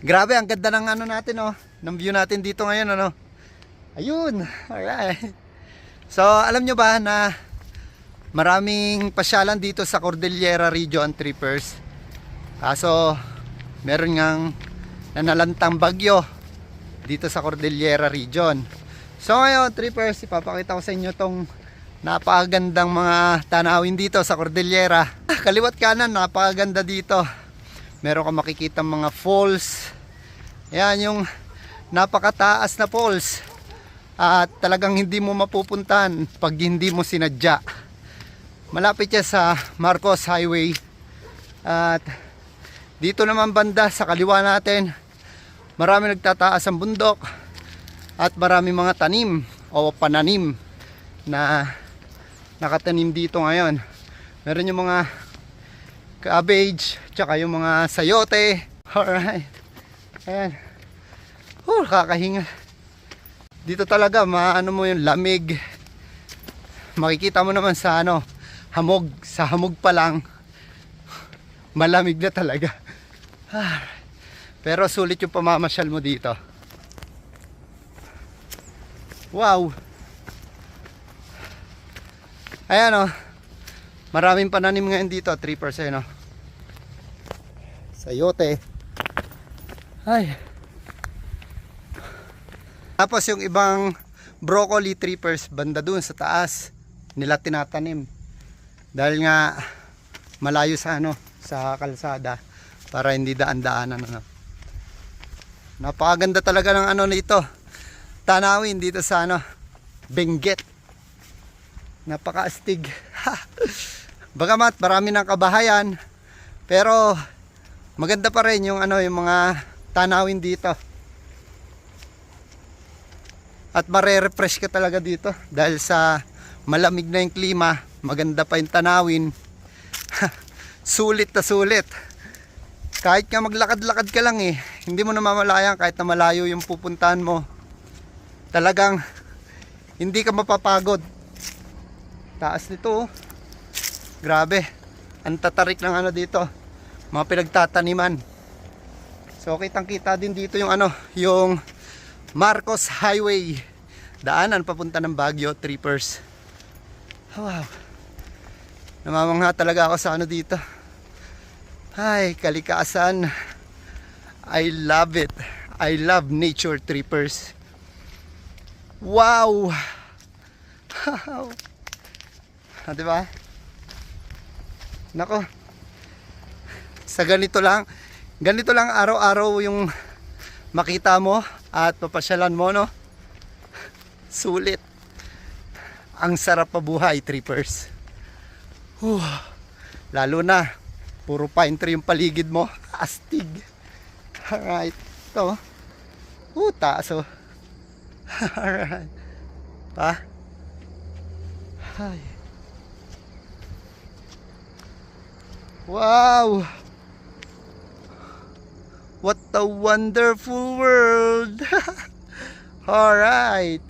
Grabe, ang ganda ng ano natin, oh. Ng view natin dito ngayon, ano. Ayun. Alright. So, alam nyo ba na maraming pasyalan dito sa Cordillera Region, Trippers. Kaso, meron ngang nanalantang bagyo dito sa Cordillera Region. So ngayon, Trippers, ipapakita ko sa inyo tong napakagandang mga tanawin dito sa Cordillera. Kaliwat kanan, napakaganda dito. Meron ka makikita mga falls. Yan yung napakataas na falls. At talagang hindi mo mapupuntahan pag hindi mo sinadya. Malapit siya sa Marcos Highway. At dito naman banda sa kaliwa natin, marami nagtataas ang bundok at marami mga tanim o pananim na nakatanim dito ngayon. Meron yung mga cabbage, tsaka yung mga sayote. Alright. Ayan. Oh, kakahinga. Dito talaga, maano mo yung lamig. Makikita mo naman sa ano, hamog. Sa hamog pa lang, malamig na talaga. Pero sulit yung pamamasyal mo dito. Wow! Ayan o. Maraming pananim ngayon dito. 3% o. Sayote. Ay. Tapos yung ibang broccoli trippers banda dun sa taas nila tinatanim. Dahil nga malayo sa ano sa kalsada para hindi daan-daanan ano. Napakaganda talaga ng ano nito. Tanawin dito sa ano Benguet. Napakaastig. Bagamat marami ng kabahayan pero maganda pa rin yung ano yung mga tanawin dito. At mare-refresh ka talaga dito dahil sa malamig na yung klima, maganda pa yung tanawin. sulit na sulit. Kahit nga maglakad-lakad ka lang eh, hindi mo namamalayan kahit na malayo yung pupuntahan mo. Talagang hindi ka mapapagod. Taas nito oh. Grabe. Ang tatarik ng ano dito. Mga pinagtataniman. So kitang kita din dito yung ano, yung Marcos Highway. Daanan papunta ng Baguio, Trippers. Wow. Namamangha talaga ako sa ano dito. Ay, kalikasan. I love it. I love nature trippers. Wow! Wow! Ah, di ba? Nako. Sa ganito lang, ganito lang araw-araw yung makita mo at papasyalan mo, no? Sulit. Ang sarap pabuhay, trippers. Whew. Lalo na, puro pine tree yung paligid mo. Astig. Alright. Ito. Uh, taas oh. Alright. Pa? Ay. Wow! What a wonderful world! Alright.